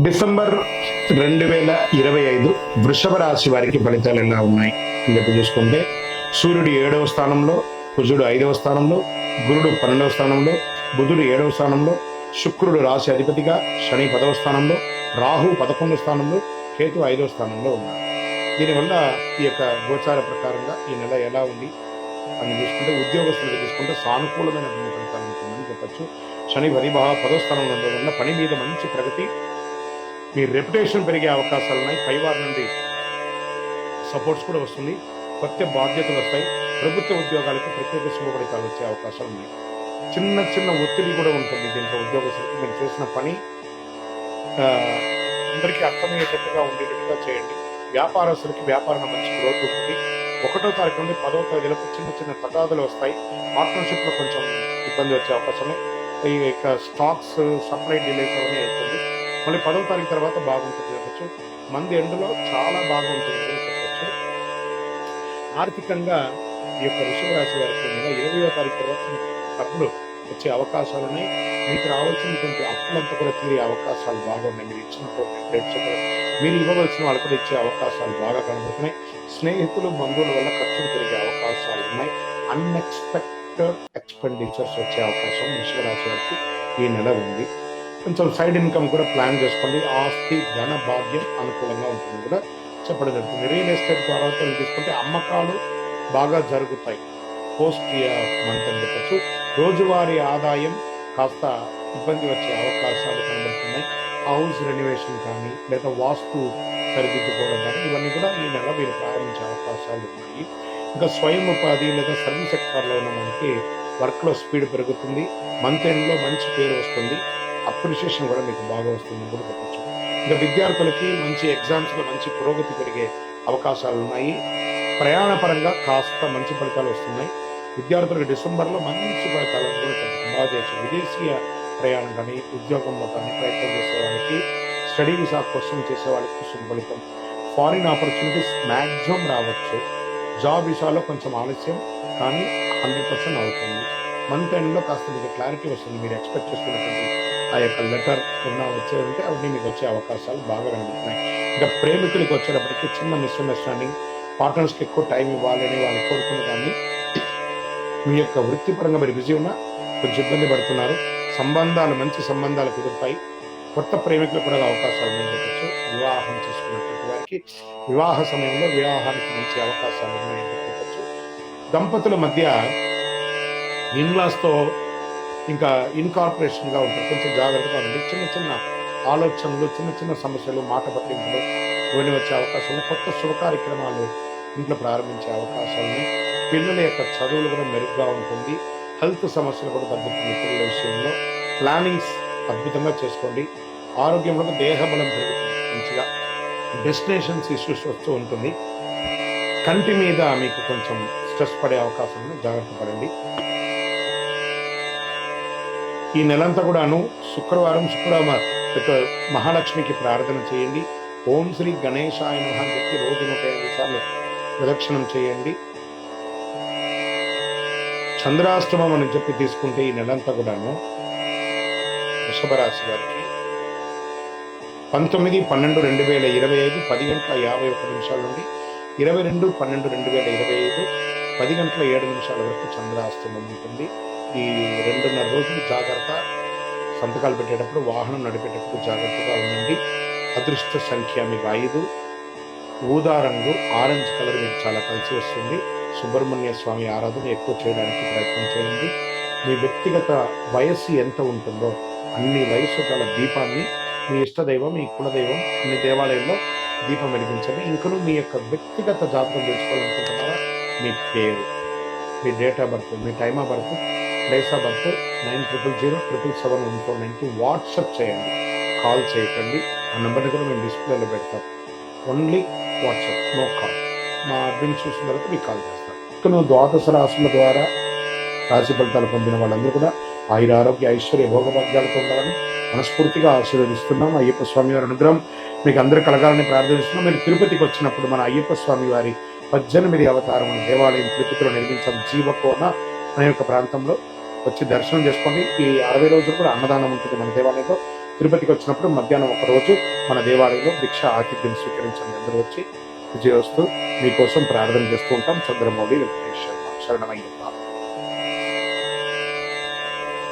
December రెండు వేల ఇరవై ఐదు వృషభ రాశి వారికి ఫలితాలు ఎలా ఉన్నాయి? అని చూసుకుంటే సూర్యుడు ఏడవ స్థానంలో కుజుడు ఐదవ స్థానంలో గురుడు పన్నెండవ స్థానంలో బుధుడు ఏడవ స్థానంలో శుక్రుడు రాశి అధిపతిగా శని పదవ స్థానంలో రాహు పదకొండవ స్థానంలో కేతు ఐదవ స్థానంలో ఉన్నారు. దీనివల్ల ఈ యొక్క గోచార ప్రకారంగా ఈ నెల ఎలా ఉంది? అని చూసుకుంటే ఉద్యోగస్తులు తీసుకుంటే సానుకూలమైన ఫలితాలు ఉంటుందని చెప్పచ్చు. శని పరిభావ పదో స్థానంలో ఉండడం వల్ల పని మీద మంచి ప్రగతి మీ రెప్యుటేషన్ పెరిగే అవకాశాలు ఉన్నాయి. పైవారి నుండి సపోర్ట్స్ కూడా వస్తుంది. కొత్త బాధ్యతలు వస్తాయి. ప్రభుత్వ ఉద్యోగాలకు ప్రత్యేక శుభఫలితాలు వచ్చే అవకాశాలు ఉన్నాయి. చిన్న చిన్న ఒత్తిడి కూడా ఉంటుంది. దీంట్లో ఉద్యోగస్తులకు మీరు చేసిన పని అందరికీ అర్థమయ్యేటట్టుగా ఉండేటట్టుగా చేయండి. వ్యాపారస్తులకి వ్యాపారం మంచి గ్రోత్ ఉంటుంది. ఒకటో తారీఖు నుండి పదో తేదీలకు చిన్న చిన్న తగాదులు వస్తాయి. పార్ట్నర్షిప్లో కొంచెం ఇబ్బంది వచ్చే అవకాశం ఈ యొక్క స్టాక్స్ సప్లై డిలేస్ అవన్నీ అవుతుంది మళ్ళీ పదో తారీఖు తర్వాత బాగుంటుంది చెప్పచ్చు. మంది ఎండలో చాలా బాగుంటుంది అని చెప్పచ్చు. ఆర్థికంగా ఈ యొక్క వృషభ రాశి వారికి నెల ఇరవయో తారీఖు తర్వాత అప్పుడు వచ్చే అవకాశాలు ఉన్నాయి. మీకు రావాల్సినటువంటి అప్పులంతా కూడా తీరే అవకాశాలు బాగున్నాయి మీరు ఇచ్చినటువంటి ప్రేక్షకులు మీరు ఇవ్వవలసిన వాళ్ళు కూడా ఇచ్చే అవకాశాలు బాగా కనబడుతున్నాయి. స్నేహితులు బంధువుల వల్ల ఖర్చులు పెరిగే అవకాశాలు ఉన్నాయి. అన్ఎక్స్పెక్టెడ్ ఎక్స్పెండిచర్స్ వచ్చే అవకాశం వృషభ రాశి వారికి ఈ నెల ఉంది. కొంచెం సైడ్ ఇన్కమ్ కూడా ప్లాన్ చేసుకోండి. ఆస్తి ధన భాగ్యం అనుకూలంగా ఉంటుంది కూడా చెప్పడం జరుగుతుంది. రియల్ ఎస్టేట్ ద్వారా తీసుకుంటే అమ్మకాలు బాగా జరుగుతాయి. పోస్ట్ మంత్ అని చెప్పచ్చు. రోజువారీ ఆదాయం కాస్త ఇబ్బంది వచ్చే అవకాశాలు కనబడుతున్నాయి. హౌస్ రెనోవేషన్ కానీ లేదా వాస్తు సరిదిద్దుకోవడం కానీ ఇవన్నీ కూడా ఈ నెల మీరు ప్రారంభించే అవకాశాలు ఉన్నాయి. ఇంకా స్వయం ఉపాధి లేదా సర్వీస్ సెక్టార్లో ఉన్న మనకి వర్క్లో స్పీడ్ పెరుగుతుంది. మంత్ ఎండ్లో మంచి పేరు వస్తుంది. అప్రిషియేషన్ కూడా మీకు బాగా వస్తుంది కూడా చెప్పచ్చు. ఇంకా విద్యార్థులకి మంచి ఎగ్జామ్స్లో మంచి పురోగతి పెరిగే అవకాశాలు ఉన్నాయి. ప్రయాణపరంగా కాస్త మంచి ఫలితాలు వస్తున్నాయి. విద్యార్థులకు డిసెంబర్లో మంచి ఫలితాలు కూడా బాగా చేయొచ్చు విదేశీయ ప్రయాణం కానీ ఉద్యోగంలో కానీ ప్రయత్నం చేసేవాళ్ళకి స్టడీ విసా కోసం చేసే వాళ్ళకి ఫలితం. ఫారిన్ ఆపర్చునిటీస్ మ్యాక్సిమం రావచ్చు. జాబ్ విషయాల్లో కొంచెం ఆలస్యం కానీ హండ్రెడ్ పర్సెంట్ అవుతుంది. మంత్ ఎండ్లో కాస్త మీకు క్లారిటీ వస్తుంది. మీరు ఎక్స్పెక్ట్ చేస్తున్నటువంటి ఆ యొక్క లెటర్ ఉన్న వచ్చే ఉంటే అవన్నీ మీకు వచ్చే అవకాశాలు బాగా కనిపిస్తున్నాయి. ఇంకా ప్రేమికులకి వచ్చేటప్పటికి చిన్న మిస్అండర్స్టాండింగ్ పార్ట్నర్స్కి ఎక్కువ టైం ఇవ్వాలని వాళ్ళు కోరుకుని కానీ మీ యొక్క వృత్తిపరంగా మీరు బిజీ ఉన్నా కొంచెం ఇబ్బంది పడుతున్నారు. సంబంధాలు మంచి సంబంధాలు కుదురుతాయి. కొత్త ప్రేమికులు కూడా అవకాశాలు ఉన్నాయని చెప్పచ్చు. వివాహం చేసుకున్నటువంటి వారికి వివాహ సమయంలో వివాహానికి మంచి అవకాశాలు ఉన్నాయని చెప్పచ్చు. దంపతుల మధ్య ఇన్లాస్తో ఇంకా ఇన్కార్పొరేషన్గా ఉంటుంది. కొంచెం జాగ్రత్తగా ఉండి చిన్న చిన్న ఆలోచనలు చిన్న చిన్న సమస్యలు మాట పట్టింపులు ఇవన్నీ వచ్చే అవకాశాలు కొత్త శుభ కార్యక్రమాలు ఇంట్లో ప్రారంభించే అవకాశాలు పిల్లల యొక్క చదువులు కూడా మెరుగ్గా ఉంటుంది. హెల్త్ సమస్యలు కూడా తగ్గుతుంది పిల్లల విషయంలో. ప్లానింగ్స్ అద్భుతంగా చేసుకోండి. ఆరోగ్యంలో దేహబలం పెరుగుతుంది మంచిగా. డెస్టినేషన్స్ ఇష్యూస్ వస్తూ ఉంటుంది. కంటి మీద మీకు కొంచెం స్ట్రెస్ పడే అవకాశం జాగ్రత్త పడండి. ఈ నెలంతా కూడాను శుక్రవారం శుక్రవారం యొక్క మహాలక్ష్మికి ప్రార్థన చేయండి. ఓం శ్రీ గణేశాయ నమః అని చెప్పి రోజు నూట ఎనిమిది సార్లు ప్రదక్షిణం చేయండి. చంద్రాష్టమం అని చెప్పి తీసుకుంటే ఈ నెలంతా కూడాను వృషభ రాశి వారికి పంతొమ్మిది పన్నెండు రెండు వేల ఇరవై ఐదు పది గంటల యాభై ఒక్క నిమిషాల నుండి ఇరవై రెండు పన్నెండు రెండు వేల ఇరవై ఐదు పది గంటల ఏడు నిమిషాల వరకు చంద్రాష్టమం ఉంటుంది. ఈ రెండున్నర రోజులు జాగ్రత్త. సంతకాలు పెట్టేటప్పుడు వాహనం నడిపేటప్పుడు జాగ్రత్తగా ఉండండి. అదృష్ట సంఖ్య మీకు ఐదు. ఊదా రంగు ఆరెంజ్ కలర్ మీకు చాలా కలిసి వస్తుంది. సుబ్రహ్మణ్య స్వామి ఆరాధన ఎక్కువ చేయడానికి ప్రయత్నం చేయండి. మీ వ్యక్తిగత వయస్సు ఎంత ఉంటుందో అన్ని వయస్సు గల దీపాన్ని మీ ఇష్టదైవం మీ కులదైవం అన్ని దేవాలయంలో దీపం వెలిగించండి. ఇంకనూ మీ యొక్క వ్యక్తిగత జాతకం తెలుసుకోవాలనుకుంటున్నారా? మీ పేరు మీ date of birth me time of birth place of birth nine triple zero triple seven one four నైన్కి వాట్సప్ చేయండి. కాల్ చేయకండి. ఆ నెంబర్ని కూడా మేము డిస్ప్లేలో పెడతాం. ఓన్లీ వాట్సాప్ నో కాల్ మా అడ్మిన్ చూసిన తర్వాత మీకు కాల్ చేస్తాం. ఇక ద్వాదశ రాశుల ద్వారా రాశి ఫలితాలు పొందిన వాళ్ళందరూ కూడా ఆయుర ఆరోగ్య ఐశ్వర్య భోగభాగ్యాలతో ఉండాలని మనస్ఫూర్తిగా ఆశీర్వదిస్తున్నాం. అయ్యప్ప స్వామి వారి అనుగ్రహం మీకు అందరూ కలగాలని ప్రార్థిస్తున్నాం. మీరు తిరుపతికి వచ్చినప్పుడు మన అయ్యప్ప స్వామి వారి పద్దెనిమిది అవతారం దేవాలయం తిరుపతిలో నిర్మించాం జీవకోన అనే ఒక ప్రాంతంలో వచ్చి దర్శనం చేసుకోండి. ఈ అరవై రోజులు కూడా అన్నదానం ఉంటుంది మన దేవాలయంలో. తిరుపతికి వచ్చినప్పుడు మధ్యాహ్నం ఒక రోజు మన దేవాలయంలో భిక్ష ఆతిథ్యం స్వీకరించండి. అందరూ వచ్చి విజయోస్తు మీకోసం ప్రార్థన చేస్తూ ఉంటాం. చంద్రమౌళి వెంకటేశ్వర శర్మ